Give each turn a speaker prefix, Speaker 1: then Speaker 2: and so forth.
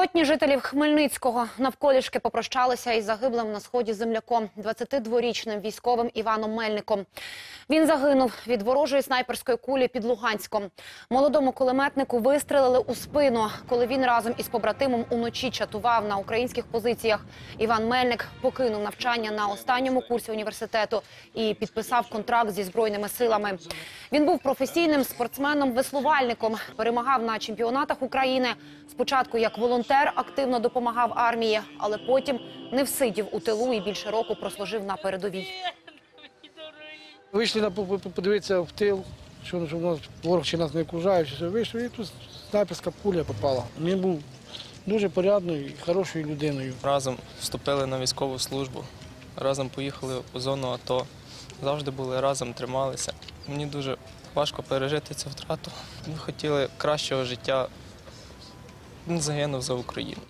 Speaker 1: Сотні жителів Хмельницького навколішки попрощалися із загиблим на сході земляком, 22-річним військовим Іваном Мельником. Він загинув від ворожої снайперської кулі під Луганськом. Молодому кулеметнику вистрелили у спину, коли він разом із побратимом уночі чатував на українських позиціях. Іван Мельник покинув навчання на останньому курсі університету і підписав контракт зі збройними силами. Він був професійним спортсменом-веслувальником, перемагав на чемпіонатах України. Спочатку як волонтер активно допомагав армії, але потім не всидів у тилу і більше року прослужив на передовій.
Speaker 2: Вийшли на по- по- подивитися в тил, що, нас ворог ще нас не окружає. все. Вийшли і тут снайперська пуля попала. Він був дуже порядною і хорошою людиною.
Speaker 3: Разом вступили на військову службу, разом поїхали по зону АТО. Завжди були разом, трималися. Мені дуже важко пережити цю втрату. Ми хотіли кращого життя. Загинув за Україну.